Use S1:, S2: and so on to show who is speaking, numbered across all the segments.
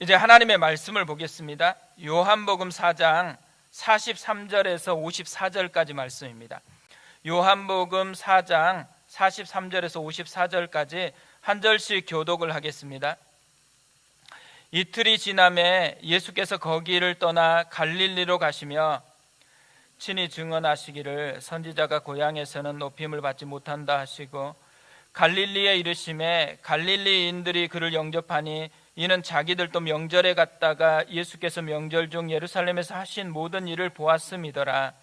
S1: 이제 하나님의 말씀을 보겠습니다. 요한복음 4장 43절에서 54절까지 말씀입니다. 요한복음 4장 43절에서 54절까지 한 절씩 교독을 하겠습니다. 이틀이 지남에 예수께서 거기를 떠나 갈릴리로 가시며 친히 증언하시기를 선지자가 고향에서는 높임을 받지 못한다 하시고 갈릴리에 이르심에 갈릴리인들이 그를 영접하니 이는 자기들도 명절에 갔다가 예수께서 명절 중 예루살렘에서 하신 모든 일을 보았음이더라.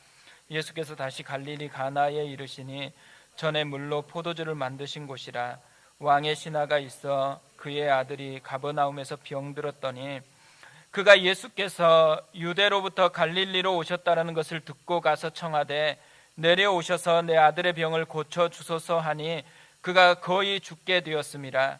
S1: 예수께서 다시 갈릴리 가나에 이르시니 전에 물로 포도주를 만드신 곳이라 왕의 신하가 있어 그의 아들이 가버나움에서 병들었더니 그가 예수께서 유대로부터 갈릴리로 오셨다라는 것을 듣고 가서 청하되 내려오셔서 내 아들의 병을 고쳐 주소서 하니 그가 거의 죽게 되었습니다.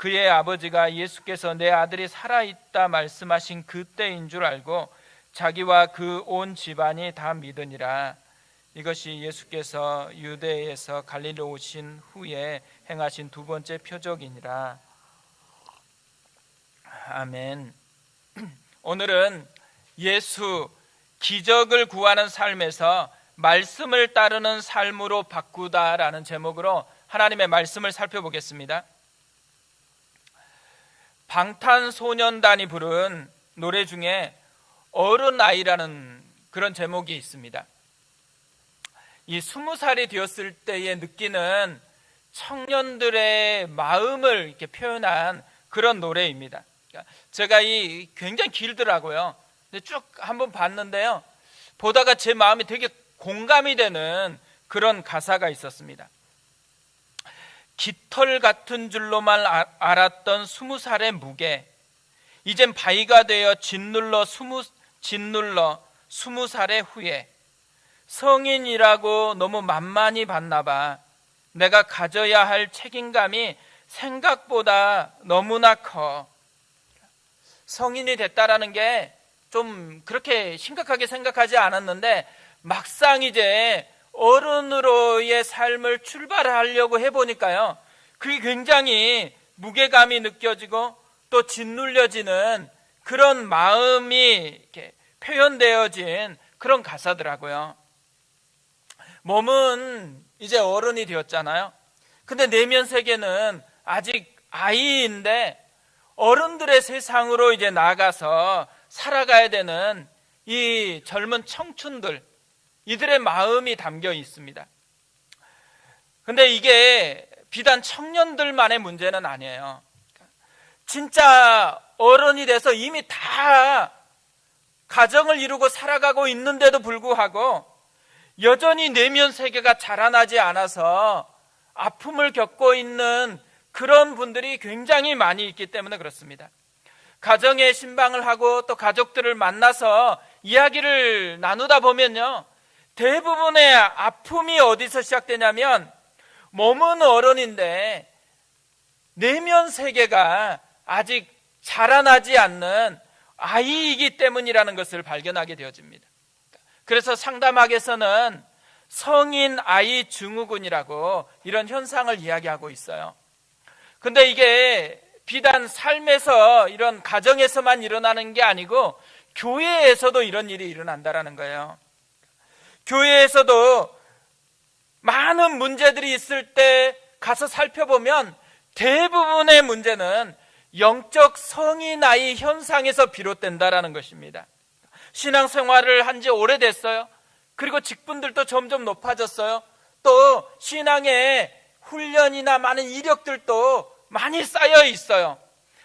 S1: 그의 아버지가 예수께서 내 아들이 살아 있다 말씀하신 그때인 줄 알고 자기와 그 온 집안이 다 믿으니라 이것이 예수께서 유대에서 갈릴리 오신 후에 행하신 두 번째 표적이니라 아멘. 오늘은 예수 기적을 구하는 삶에서 말씀을 따르는 삶으로 바꾸다라는 제목으로 하나님의 말씀을 살펴보겠습니다. 방탄소년단이 부른 노래 중에 어른 아이라는 그런 제목이 있습니다. 이 스무 살이 되었을 때에 느끼는 청년들의 마음을 이렇게 표현한 그런 노래입니다. 제가 이 굉장히 길더라고요. 쭉 한번 봤는데요. 보다가 제 마음이 되게 공감이 되는 그런 가사가 있었습니다. 깃털 같은 줄로만 아- 알았던 스무 살의 무게, 이젠 바위가 되어 짓눌러 스무 짓눌러 스무 살의 후에 성인이라고 너무 만만히 봤나 봐. 내가 가져야 할 책임감이 생각보다 너무나 커. 성인이 됐다라는 게 좀 그렇게 심각하게 생각하지 않았는데 막상 이제 어른으로의 삶을 출발하려고 해보니까요. 그게 굉장히 무게감이 느껴지고 또 짓눌려지는 그런 마음이 표현되어진 그런 가사더라고요. 몸은 이제 어른이 되었잖아요. 근데 내면 세계는 아직 아이인데 어른들의 세상으로 이제 나가서 살아가야 되는 이 젊은 청춘들, 이들의 마음이 담겨 있습니다. 근데 이게 비단 청년들만의 문제는 아니에요. 진짜 어른이 돼서 이미 다 가정을 이루고 살아가고 있는데도 불구하고 여전히 내면 세계가 자라나지 않아서 아픔을 겪고 있는 그런 분들이 굉장히 많이 있기 때문에 그렇습니다. 가정의 신방을 하고 또 가족들을 만나서 이야기를 나누다 보면요. 대부분의 아픔이 어디서 시작되냐면 몸은 어른인데 내면 세계가 아직 자라나지 않는 아이이기 때문이라는 것을 발견하게 되어집니다. 그래서 상담학에서는 성인 아이 증후군이라고 이런 현상을 이야기하고 있어요. 근데 이게 비단 삶에서 이런 가정에서만 일어나는 게 아니고 교회에서도 이런 일이 일어난다라는 거예요. 교회에서도 많은 문제들이 있을 때 가서 살펴보면 대부분의 문제는 영적 성인 나이 현상에서 비롯된다라는 것입니다. 신앙 생활을 한 지 오래됐어요. 그리고 직분들도 점점 높아졌어요. 또 신앙의 훈련이나 많은 이력들도 많이 쌓여 있어요.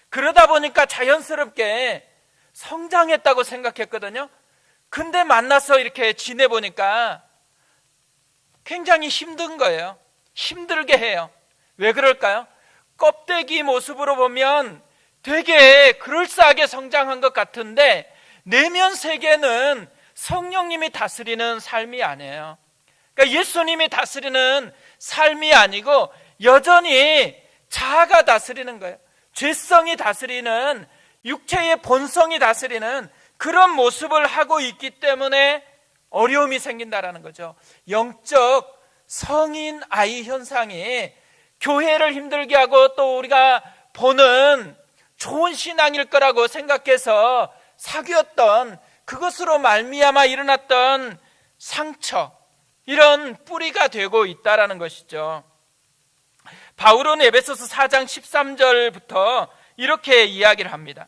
S1: 그러다 보니까 자연스럽게 성장했다고 생각했거든요. 근데 만나서 이렇게 지내보니까 굉장히 힘든 거예요. 힘들게 해요. 왜 그럴까요? 껍데기 모습으로 보면 되게 그럴싸하게 성장한 것 같은데 내면 세계는 성령님이 다스리는 삶이 아니에요. 그러니까 예수님이 다스리는 삶이 아니고 여전히 자아가 다스리는 거예요. 죄성이 다스리는 육체의 본성이 다스리는 그런 모습을 하고 있기 때문에 어려움이 생긴다라는 거죠. 영적 성인 아이 현상이 교회를 힘들게 하고 또 우리가 보는 좋은 신앙일 거라고 생각해서 사귀었던 그것으로 말미암아 일어났던 상처 이런 뿌리가 되고 있다라는 것이죠. 바울은 에베소서 4장 13절부터 이렇게 이야기를 합니다.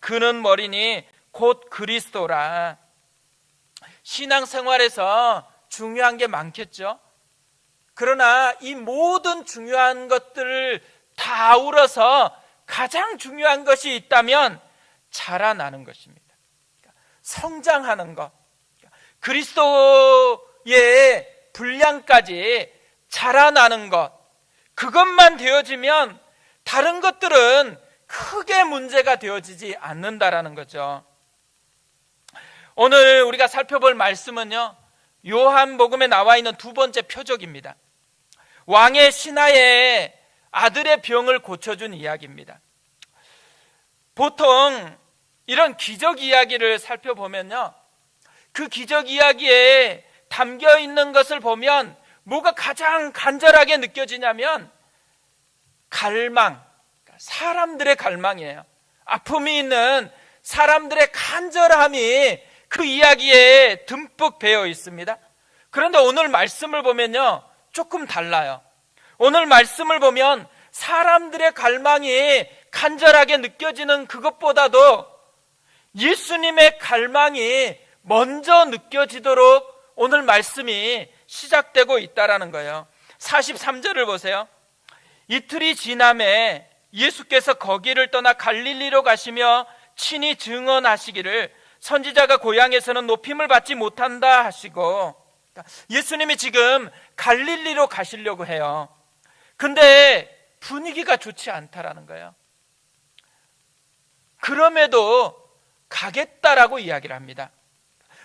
S1: 그는 머리니 곧 그리스도라 신앙생활에서 중요한 게 많겠죠. 그러나 이 모든 중요한 것들을 다 아우러서 가장 중요한 것이 있다면 자라나는 것입니다. 성장하는 것. 그리스도의 분량까지 자라나는 것. 그것만 되어지면 다른 것들은 크게 문제가 되어지지 않는다라는 거죠. 오늘 우리가 살펴볼 말씀은요. 요한복음에 나와 있는 두 번째 표적입니다. 왕의 신하의 아들의 병을 고쳐준 이야기입니다. 보통 이런 기적 이야기를 살펴보면요. 그 기적 이야기에 담겨 있는 것을 보면 뭐가 가장 간절하게 느껴지냐면 갈망, 사람들의 갈망이에요. 아픔이 있는 사람들의 간절함이 그 이야기에 듬뿍 배어 있습니다. 그런데 오늘 말씀을 보면요. 조금 달라요. 오늘 말씀을 보면 사람들의 갈망이 간절하게 느껴지는 그것보다도 예수님의 갈망이 먼저 느껴지도록 오늘 말씀이 시작되고 있다라는 거예요. 43절을 보세요. 이틀이 지남에 예수께서 거기를 떠나 갈릴리로 가시며 친히 증언하시기를 선지자가 고향에서는 높임을 받지 못한다 하시고 예수님이 지금 갈릴리로 가시려고 해요. 근데 분위기가 좋지 않다라는 거예요. 그럼에도 가겠다라고 이야기를 합니다.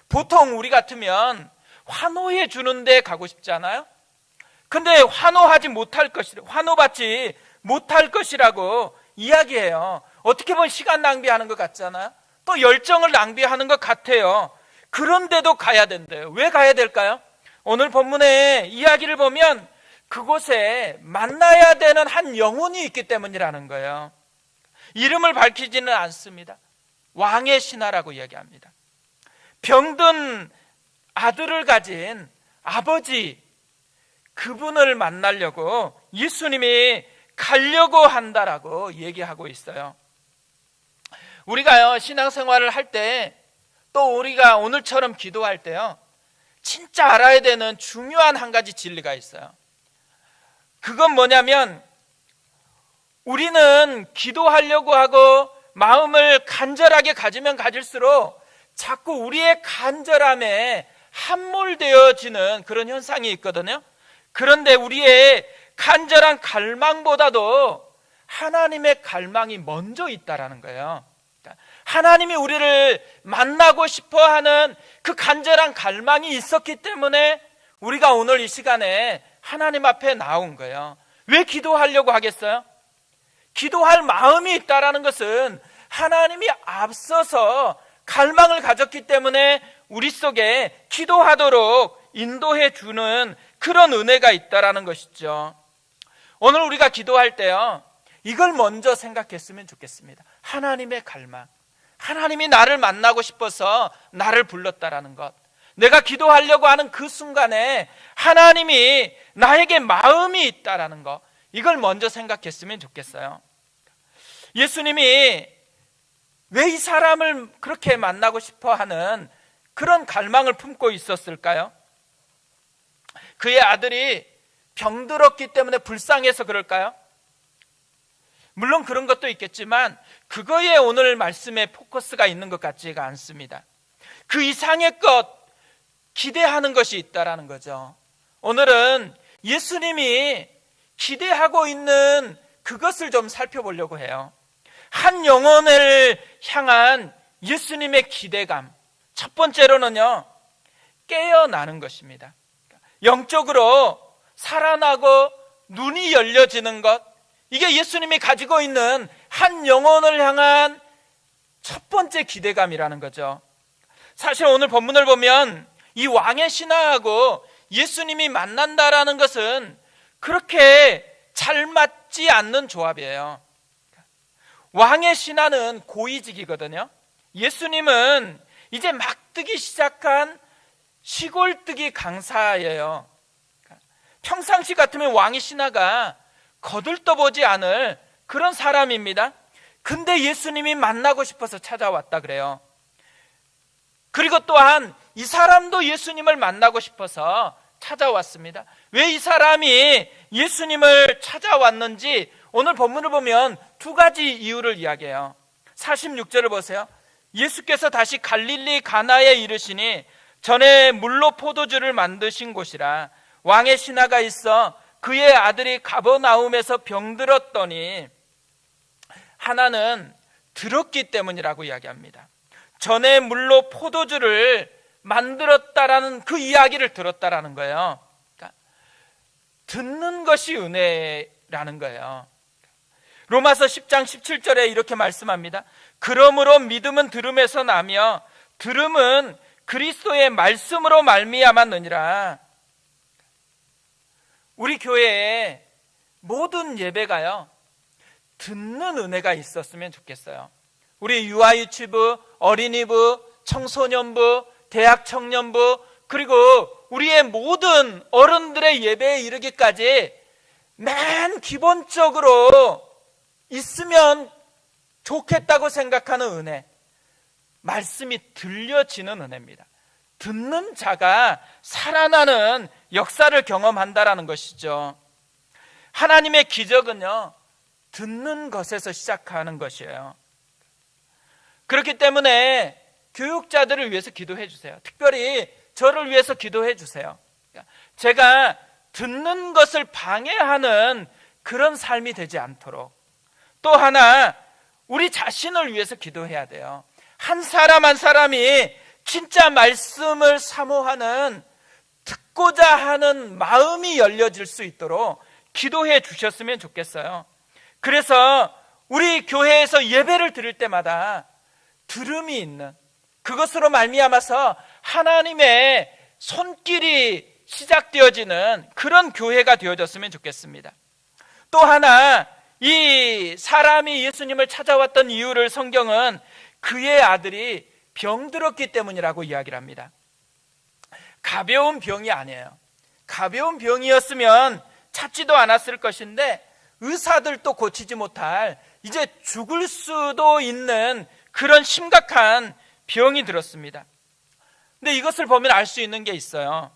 S1: 보통 우리 같으면 환호해 주는데 가고 싶지 않아요? 근데 환호하지 못할 것이 환호받지 못할 것이라고 이야기해요. 어떻게 보면 시간 낭비하는 것 같잖아요. 또 열정을 낭비하는 것 같아요. 그런데도 가야 된대요. 왜 가야 될까요? 오늘 본문의 이야기를 보면 그곳에 만나야 되는 한 영혼이 있기 때문이라는 거예요. 이름을 밝히지는 않습니다. 왕의 신하라고 이야기합니다. 병든 아들을 가진 아버지, 그분을 만나려고 예수님이 가려고 한다라고 얘기하고 있어요. 우리가요, 신앙생활을 할 때, 또 우리가 오늘처럼 기도할 때요, 진짜 알아야 되는 중요한 한 가지 진리가 있어요. 그건 뭐냐면, 우리는 기도하려고 하고 마음을 간절하게 가지면 가질수록 자꾸 우리의 간절함에 함몰되어지는 그런 현상이 있거든요. 그런데 우리의 간절한 갈망보다도 하나님의 갈망이 먼저 있다라는 거예요. 하나님이 우리를 만나고 싶어 하는 그 간절한 갈망이 있었기 때문에 우리가 오늘 이 시간에 하나님 앞에 나온 거예요. 왜 기도하려고 하겠어요? 기도할 마음이 있다라는 것은 하나님이 앞서서 갈망을 가졌기 때문에 우리 속에 기도하도록 인도해 주는 그런 은혜가 있다라는 것이죠. 오늘 우리가 기도할 때요. 이걸 먼저 생각했으면 좋겠습니다. 하나님의 갈망. 하나님이 나를 만나고 싶어서 나를 불렀다라는 것. 내가 기도하려고 하는 그 순간에 하나님이 나에게 마음이 있다라는 것. 이걸 먼저 생각했으면 좋겠어요. 예수님이 왜 이 사람을 그렇게 만나고 싶어 하는 그런 갈망을 품고 있었을까요? 그의 아들이 병들었기 때문에 불쌍해서 그럴까요? 물론 그런 것도 있겠지만 그거에 오늘 말씀에 포커스가 있는 것 같지가 않습니다. 그 이상의 것 기대하는 것이 있다라는 거죠. 오늘은 예수님이 기대하고 있는 그것을 좀 살펴보려고 해요. 한 영혼을 향한 예수님의 기대감. 첫 번째로는요, 깨어나는 것입니다. 영적으로 살아나고 눈이 열려지는 것. 이게 예수님이 가지고 있는 한 영혼을 향한 첫 번째 기대감이라는 거죠. 사실 오늘 본문을 보면 이 왕의 신하하고 예수님이 만난다라는 것은 그렇게 잘 맞지 않는 조합이에요. 왕의 신하는 고위직이거든요. 예수님은 이제 막 뜨기 시작한 시골 뜨기 강사예요. 평상시 같으면 왕의 신하가 거들떠보지 않을 그런 사람입니다. 근데 예수님이 만나고 싶어서 찾아왔다 그래요. 그리고 또한 이 사람도 예수님을 만나고 싶어서 찾아왔습니다. 왜 이 사람이 예수님을 찾아왔는지 오늘 본문을 보면 두 가지 이유를 이야기해요. 46절을 보세요. 예수께서 다시 갈릴리 가나에 이르시니 전에 물로 포도주를 만드신 곳이라 왕의 신하가 있어 그의 아들이 가버나움에서 병들었더니 하나는 들었기 때문이라고 이야기합니다. 전에 물로 포도주를 만들었다라는 그 이야기를 들었다라는 거예요. 그러니까 듣는 것이 은혜라는 거예요. 로마서 10장 17절에 이렇게 말씀합니다. 그러므로 믿음은 들음에서 나며 들음은 그리스도의 말씀으로 말미암았느니라. 우리 교회에 모든 예배가요. 듣는 은혜가 있었으면 좋겠어요. 우리 유아 유치부, 어린이부, 청소년부, 대학 청년부, 그리고 우리의 모든 어른들의 예배에 이르기까지 맨 기본적으로 있으면 좋겠다고 생각하는 은혜. 말씀이 들려지는 은혜입니다. 듣는 자가 살아나는 역사를 경험한다라는 것이죠. 하나님의 기적은요, 듣는 것에서 시작하는 것이에요. 그렇기 때문에 교육자들을 위해서 기도해 주세요. 특별히 저를 위해서 기도해 주세요. 제가 듣는 것을 방해하는 그런 삶이 되지 않도록 또 하나 우리 자신을 위해서 기도해야 돼요. 한 사람 한 사람이 진짜 말씀을 사모하는 듣고자 하는 마음이 열려질 수 있도록 기도해 주셨으면 좋겠어요. 그래서 우리 교회에서 예배를 드릴 때마다 들음이 있는 그것으로 말미암아서 하나님의 손길이 시작되어지는 그런 교회가 되어졌으면 좋겠습니다. 또 하나 이 사람이 예수님을 찾아왔던 이유를 성경은 그의 아들이 병들었기 때문이라고 이야기를 합니다. 가벼운 병이 아니에요. 가벼운 병이었으면 찾지도 않았을 것인데 의사들도 고치지 못할 이제 죽을 수도 있는 그런 심각한 병이 들었습니다. 근데 이것을 보면 알 수 있는 게 있어요.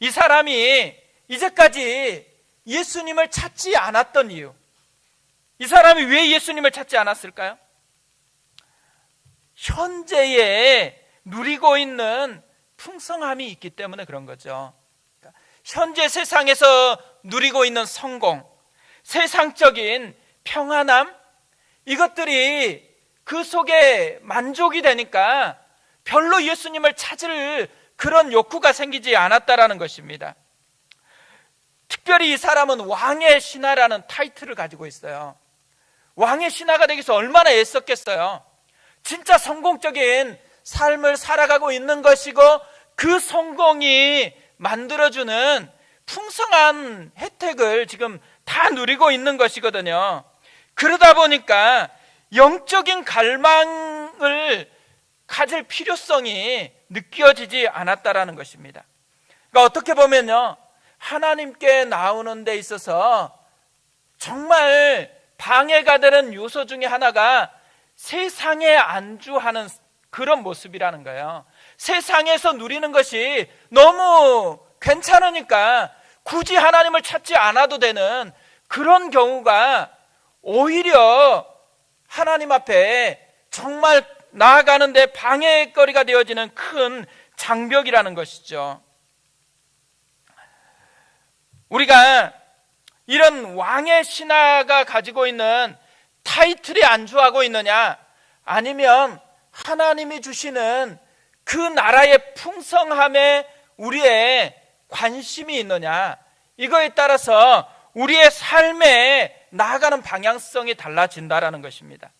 S1: 이 사람이 이제까지 예수님을 찾지 않았던 이유. 이 사람이 왜 예수님을 찾지 않았을까요? 현재에 누리고 있는 풍성함이 있기 때문에 그런 거죠. 현재 세상에서 누리고 있는 성공, 세상적인 평안함, 이것들이 그 속에 만족이 되니까 별로 예수님을 찾을 그런 욕구가 생기지 않았다라는 것입니다. 특별히 이 사람은 왕의 신하라는 타이틀을 가지고 있어요. 왕의 신하가 되기 위해서 얼마나 애썼겠어요. 진짜 성공적인 삶을 살아가고 있는 것이고 그 성공이 만들어주는 풍성한 혜택을 지금 다 누리고 있는 것이거든요. 그러다 보니까 영적인 갈망을 가질 필요성이 느껴지지 않았다라는 것입니다. 그러니까 어떻게 보면요. 하나님께 나오는 데 있어서 정말 방해가 되는 요소 중에 하나가 세상에 안주하는 그런 모습이라는 거예요. 세상에서 누리는 것이 너무 괜찮으니까 굳이 하나님을 찾지 않아도 되는 그런 경우가 오히려 하나님 앞에 정말 나아가는데 방해거리가 되어지는 큰 장벽이라는 것이죠. 우리가 이런 왕의 신하가 가지고 있는 타이틀에 안주하고 있느냐 아니면 하나님이 주시는 그 나라의 풍성함에 우리의 관심이 있느냐 이거에 따라서 우리의 삶에 나아가는 방향성이 달라진다라는 것입니다.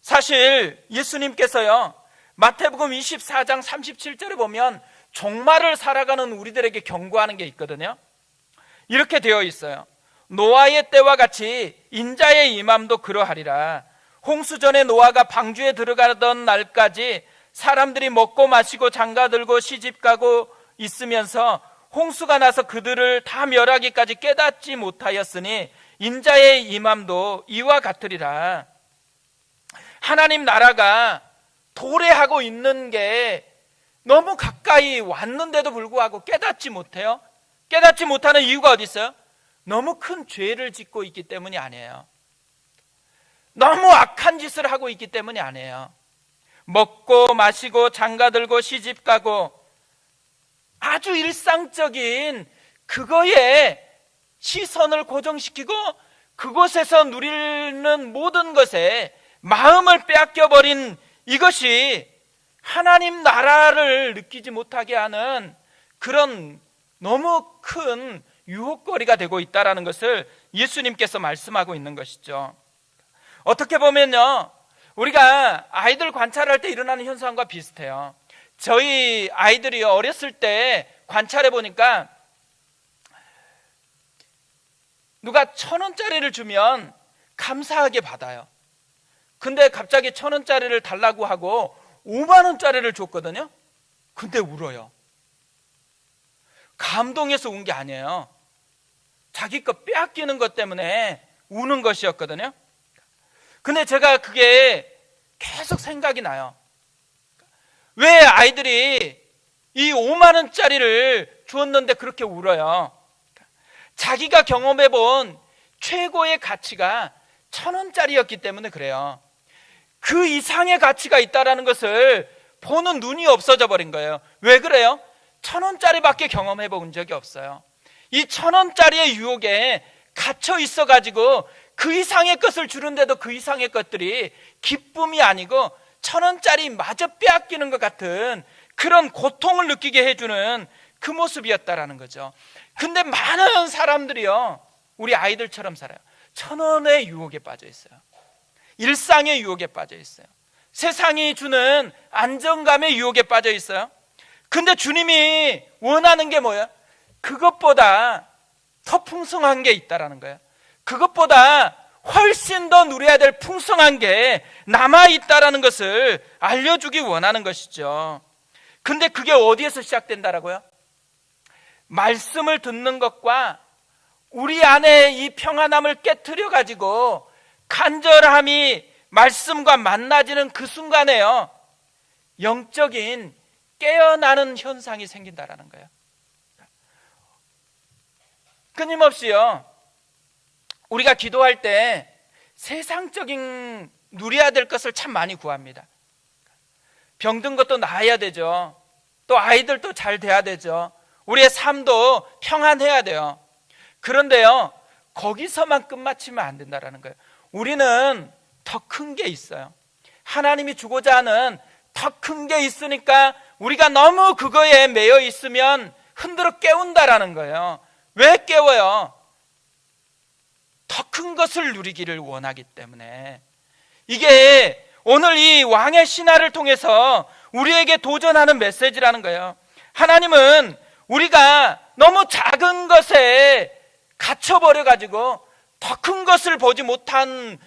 S1: 사실 예수님께서요 마태복음 24장 37절에 보면 종말을 살아가는 우리들에게 경고하는 게 있거든요. 이렇게 되어 있어요. 노아의 때와 같이 인자의 임함도 그러하리라. 홍수 전에 노아가 방주에 들어가던 날까지 사람들이 먹고 마시고 장가 들고 시집 가고 있으면서 홍수가 나서 그들을 다 멸하기까지 깨닫지 못하였으니 인자의 임함도 이와 같으리라. 하나님 나라가 도래하고 있는 게 너무 가까이 왔는데도 불구하고 깨닫지 못해요. 깨닫지 못하는 이유가 어디 있어요? 너무 큰 죄를 짓고 있기 때문이 아니에요. 너무 악한 짓을 하고 있기 때문이 아니에요. 먹고 마시고 장가 들고 시집 가고 아주 일상적인 그거에 시선을 고정시키고 그곳에서 누리는 모든 것에 마음을 빼앗겨 버린 이것이 하나님 나라를 느끼지 못하게 하는 그런 너무 큰 유혹거리가 되고 있다라는 것을 예수님께서 말씀하고 있는 것이죠. 어떻게 보면요. 우리가 아이들 관찰할 때 일어나는 현상과 비슷해요. 저희 아이들이 어렸을 때 관찰해 보니까 누가 천 원짜리를 주면 감사하게 받아요. 근데 갑자기 천 원짜리를 달라고 하고 5만 원짜리를 줬거든요. 근데 울어요. 감동해서 운 게 아니에요. 자기 거 빼앗기는 것 때문에 우는 것이었거든요. 근데 제가 그게 계속 생각이 나요. 왜 아이들이 이 5만 원짜리를 주었는데 그렇게 울어요? 자기가 경험해 본 최고의 가치가 천 원짜리였기 때문에 그래요. 그 이상의 가치가 있다라는 것을 보는 눈이 없어져 버린 거예요. 왜 그래요? 천 원짜리밖에 경험해 본 적이 없어요. 이 천 원짜리의 유혹에 갇혀 있어 가지고 그 이상의 것을 주는데도 그 이상의 것들이 기쁨이 아니고 천 원짜리 마저 빼앗기는 것 같은 그런 고통을 느끼게 해주는 그 모습이었다라는 거죠. 근데 많은 사람들이요, 우리 아이들처럼 살아요. 천 원의 유혹에 빠져 있어요. 일상의 유혹에 빠져 있어요. 세상이 주는 안정감의 유혹에 빠져 있어요. 근데 주님이 원하는 게 뭐예요? 그것보다 더 풍성한 게 있다라는 거예요. 그것보다 훨씬 더 누려야 될 풍성한 게 남아 있다라는 것을 알려주기 원하는 것이죠. 근데 그게 어디에서 시작된다라고요? 말씀을 듣는 것과 우리 안에 이 평안함을 깨뜨려 가지고 간절함이 말씀과 만나지는 그 순간에요. 영적인 깨어나는 현상이 생긴다라는 거예요. 끊임없이요. 우리가 기도할 때 세상적인 누려야 될 것을 참 많이 구합니다. 병든 것도 나아야 되죠. 또 아이들도 잘 돼야 되죠. 우리의 삶도 평안해야 돼요. 그런데요, 거기서만 끝마치면 안 된다라는 거예요. 우리는 더 큰 게 있어요. 하나님이 주고자 하는 더 큰 게 있으니까 우리가 너무 그거에 매여 있으면 흔들어 깨운다라는 거예요. 왜 깨워요? 더 큰 것을 누리기를 원하기 때문에. 이게 오늘 이 왕의 신화를 통해서 우리에게 도전하는 메시지라는 거예요. 하나님은 우리가 너무 작은 것에 갇혀버려가지고 더 큰 것을 보지 못하는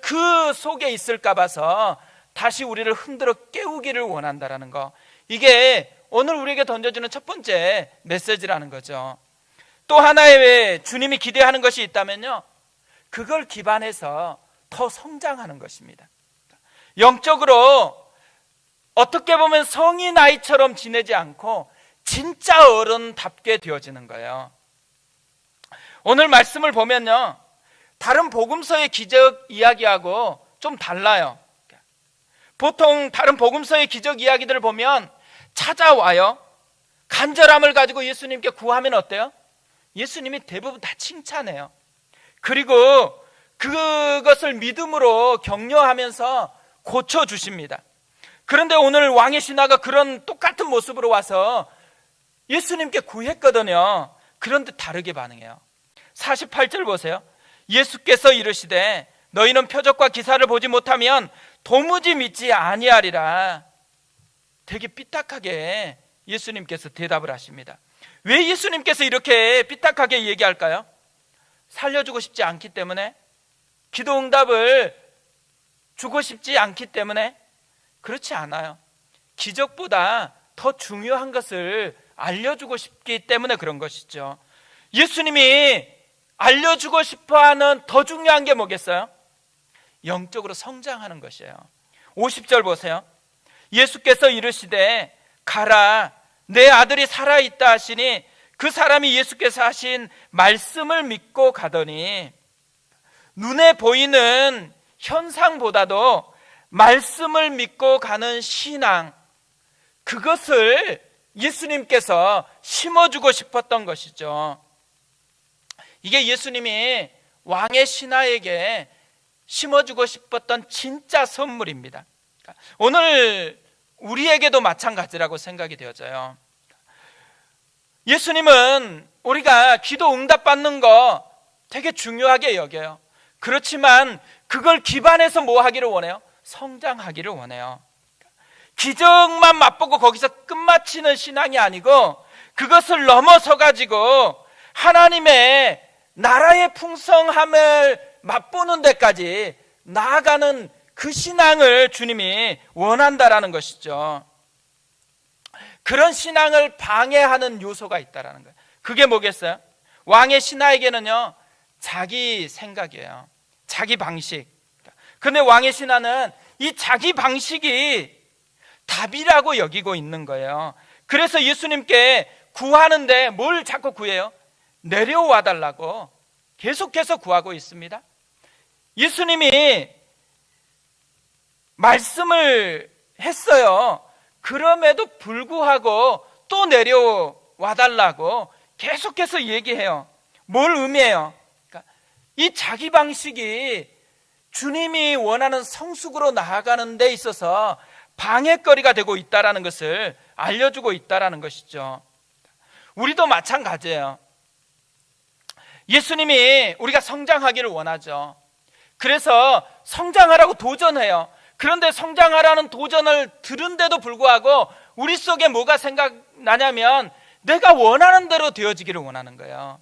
S1: 그 속에 있을까 봐서 다시 우리를 흔들어 깨우기를 원한다라는 거. 이게 오늘 우리에게 던져주는 첫 번째 메시지라는 거죠. 또 하나의 왜 주님이 기대하는 것이 있다면요. 그걸 기반해서 더 성장하는 것입니다. 영적으로 어떻게 보면 성인 아이처럼 지내지 않고 진짜 어른답게 되어지는 거예요. 오늘 말씀을 보면요. 다른 복음서의 기적 이야기하고 좀 달라요. 보통 다른 복음서의 기적 이야기들을 보면 찾아와요. 간절함을 가지고 예수님께 구하면 어때요? 예수님이 대부분 다 칭찬해요. 그리고 그것을 믿음으로 격려하면서 고쳐주십니다. 그런데 오늘 왕의 신하가 그런 똑같은 모습으로 와서 예수님께 구했거든요. 그런데 다르게 반응해요. 48절 보세요. 예수께서 이르시되 너희는 표적과 기사를 보지 못하면 도무지 믿지 아니하리라. 되게 삐딱하게 예수님께서 대답을 하십니다. 왜 예수님께서 이렇게 삐딱하게 얘기할까요? 살려주고 싶지 않기 때문에 기도 응답을 주고 싶지 않기 때문에 그렇지 않아요. 기적보다 더 중요한 것을 알려주고 싶기 때문에 그런 것이죠. 예수님이 알려주고 싶어 하는 더 중요한 게 뭐겠어요? 영적으로 성장하는 것이에요. 50절 보세요. 예수께서 이르시되 가라 내 아들이 살아 있다 하시니 그 사람이 예수께서 하신 말씀을 믿고 가더니 눈에 보이는 현상보다도 말씀을 믿고 가는 신앙 그것을 예수님께서 심어주고 싶었던 것이죠. 이게 예수님이 왕의 신하에게 심어주고 싶었던 진짜 선물입니다. 오늘 우리에게도 마찬가지라고 생각이 되어져요. 예수님은 우리가 기도 응답받는 거 되게 중요하게 여겨요. 그렇지만 그걸 기반해서 뭐 하기를 원해요? 성장하기를 원해요. 기적만 맛보고 거기서 끝마치는 신앙이 아니고 그것을 넘어서 가지고 하나님의 나라의 풍성함을 맛보는 데까지 나아가는 그 신앙을 주님이 원한다라는 것이죠. 그런 신앙을 방해하는 요소가 있다라는 거예요. 그게 뭐겠어요? 왕의 신하에게는요, 자기 생각이에요. 자기 방식. 근데 왕의 신하는 이 자기 방식이 답이라고 여기고 있는 거예요. 그래서 예수님께 구하는데 뭘 자꾸 구해요? 내려와 달라고 계속해서 구하고 있습니다. 예수님이 말씀을 했어요. 그럼에도 불구하고 또 내려와 달라고 계속해서 얘기해요. 뭘 의미해요? 그러니까 이 자기 방식이 주님이 원하는 성숙으로 나아가는 데 있어서 방해거리가 되고 있다라는 것을 알려주고 있다라는 것이죠. 우리도 마찬가지예요. 예수님이 우리가 성장하기를 원하죠. 그래서 성장하라고 도전해요. 그런데 성장하라는 도전을 들은데도 불구하고 우리 속에 뭐가 생각나냐면 내가 원하는 대로 되어지기를 원하는 거예요.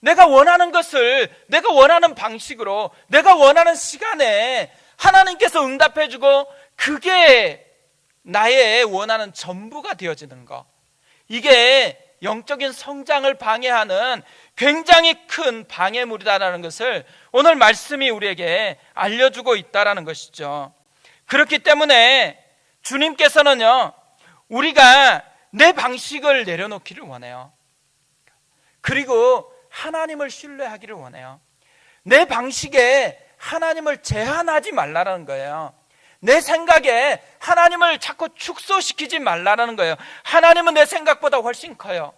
S1: 내가 원하는 것을 내가 원하는 방식으로 내가 원하는 시간에 하나님께서 응답해 주고 그게 나의 원하는 전부가 되어지는 것. 이게 영적인 성장을 방해하는 굉장히 큰 방해물이다라는 것을 오늘 말씀이 우리에게 알려주고 있다라는 것이죠. 그렇기 때문에 주님께서는요, 우리가 내 방식을 내려놓기를 원해요. 그리고 하나님을 신뢰하기를 원해요. 내 방식에 하나님을 제한하지 말라는 거예요. 내 생각에 하나님을 자꾸 축소시키지 말라는 거예요. 하나님은 내 생각보다 훨씬 커요.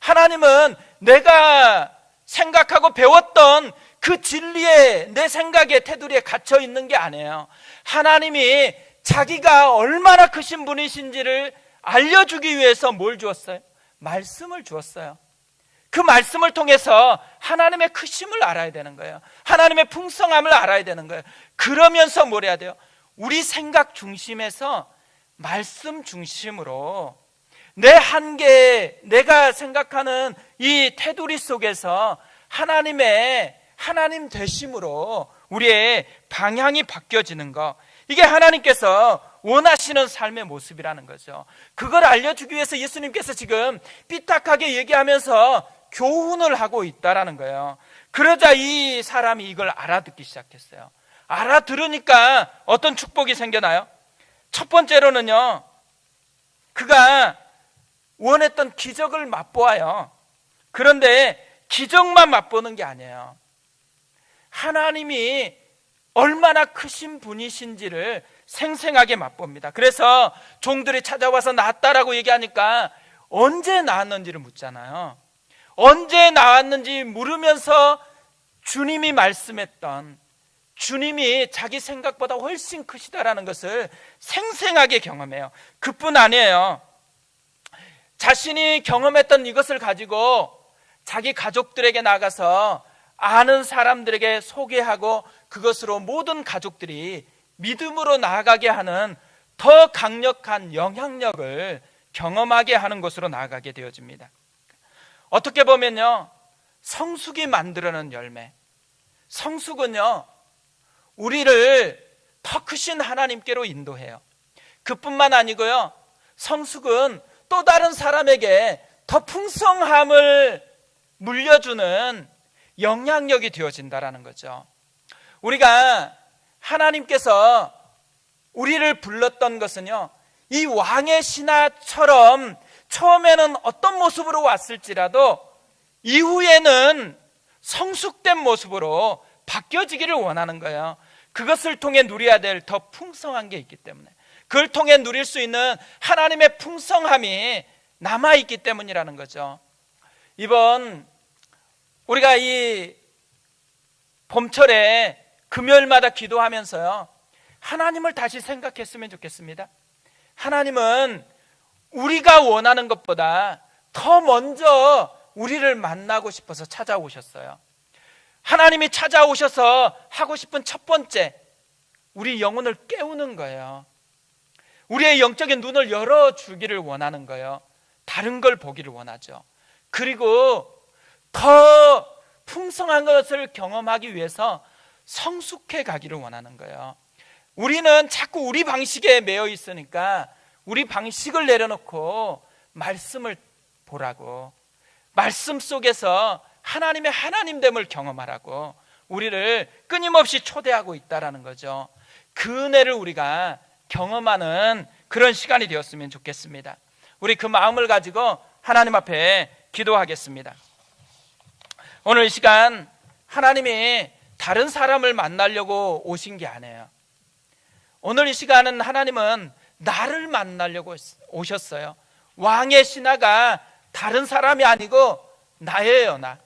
S1: 하나님은 내가 생각하고 배웠던 그 진리에 내 생각의 테두리에 갇혀 있는 게 아니에요. 하나님이 자기가 얼마나 크신 분이신지를 알려주기 위해서 뭘 주었어요? 말씀을 주었어요. 그 말씀을 통해서 하나님의 크심을 알아야 되는 거예요. 하나님의 풍성함을 알아야 되는 거예요. 그러면서 뭘 해야 돼요? 우리 생각 중심에서 말씀 중심으로 내 한계, 내가 생각하는 이 테두리 속에서 하나님의 하나님 되심으로 우리의 방향이 바뀌어지는 것. 이게 하나님께서 원하시는 삶의 모습이라는 거죠. 그걸 알려주기 위해서 예수님께서 지금 삐딱하게 얘기하면서 교훈을 하고 있다라는 거예요. 그러자 이 사람이 이걸 알아듣기 시작했어요. 알아들으니까 어떤 축복이 생겨나요? 첫 번째로는요, 그가 원했던 기적을 맛보아요. 그런데 기적만 맛보는 게 아니에요. 하나님이 얼마나 크신 분이신지를 생생하게 맛봅니다. 그래서 종들이 찾아와서 낳았다라고 얘기하니까 언제 낳았는지를 묻잖아요. 언제 낳았는지 물으면서 주님이 말씀했던 주님이 자기 생각보다 훨씬 크시다라는 것을 생생하게 경험해요. 그뿐 아니에요. 자신이 경험했던 이것을 가지고 자기 가족들에게 나가서 아는 사람들에게 소개하고 그것으로 모든 가족들이 믿음으로 나아가게 하는 더 강력한 영향력을 경험하게 하는 곳으로 나아가게 되어집니다. 어떻게 보면요, 성숙이 만들어낸 열매. 성숙은요, 우리를 더 크신 하나님께로 인도해요. 그뿐만 아니고요, 성숙은 또 다른 사람에게 더 풍성함을 물려주는 영향력이 되어진다라는 거죠. 우리가 하나님께서 우리를 불렀던 것은요, 이 왕의 신하처럼 처음에는 어떤 모습으로 왔을지라도 이후에는 성숙된 모습으로 바뀌어지기를 원하는 거예요. 그것을 통해 누려야 될 더 풍성한 게 있기 때문에. 그걸 통해 누릴 수 있는 하나님의 풍성함이 남아 있기 때문이라는 거죠. 이번 우리가 이 봄철에 금요일마다 기도하면서요. 하나님을 다시 생각했으면 좋겠습니다. 하나님은 우리가 원하는 것보다 더 먼저 우리를 만나고 싶어서 찾아오셨어요. 하나님이 찾아오셔서 하고 싶은 첫 번째, 우리 영혼을 깨우는 거예요. 우리의 영적인 눈을 열어주기를 원하는 거예요. 다른 걸 보기를 원하죠. 그리고 더 풍성한 것을 경험하기 위해서 성숙해 가기를 원하는 거예요. 우리는 자꾸 우리 방식에 매여 있으니까 우리 방식을 내려놓고 말씀을 보라고 말씀 속에서 하나님의 하나님됨을 경험하라고 우리를 끊임없이 초대하고 있다라는 거죠. 그 은혜를 우리가 경험하는 그런 시간이 되었으면 좋겠습니다. 우리 그 마음을 가지고 하나님 앞에 기도하겠습니다. 오늘 이 시간 하나님이 다른 사람을 만나려고 오신 게 아니에요. 오늘 이 시간은 하나님은 나를 만나려고 오셨어요. 왕의 신하가 다른 사람이 아니고 나예요, 나.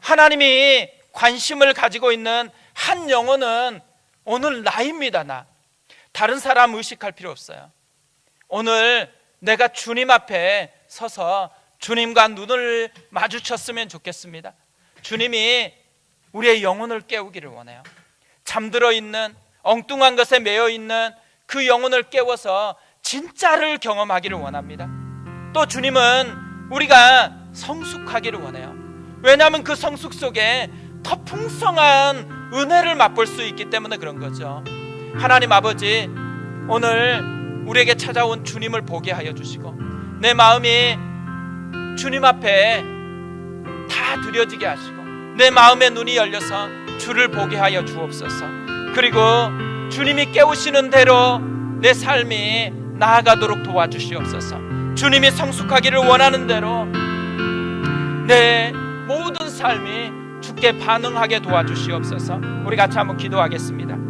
S1: 하나님이 관심을 가지고 있는 한 영혼은 오늘 나입니다, 나. 다른 사람 의식할 필요 없어요. 오늘 내가 주님 앞에 서서 주님과 눈을 마주쳤으면 좋겠습니다. 주님이 우리의 영혼을 깨우기를 원해요. 잠들어 있는 엉뚱한 것에 매여 있는 그 영혼을 깨워서 진짜를 경험하기를 원합니다. 또 주님은 우리가 성숙하기를 원해요. 왜냐하면 그 성숙 속에 더 풍성한 은혜를 맛볼 수 있기 때문에 그런 거죠. 하나님 아버지, 오늘 우리에게 찾아온 주님을 보게 하여 주시고, 내 마음이 주님 앞에 다 드려지게 하시고, 내 마음의 눈이 열려서 주를 보게 하여 주옵소서. 그리고 주님이 깨우시는 대로 내 삶이 나아가도록 도와주시옵소서. 주님이 성숙하기를 원하는 대로 내 모든 삶이 주께 반응하게 도와주시옵소서. 우리 같이 한번 기도하겠습니다.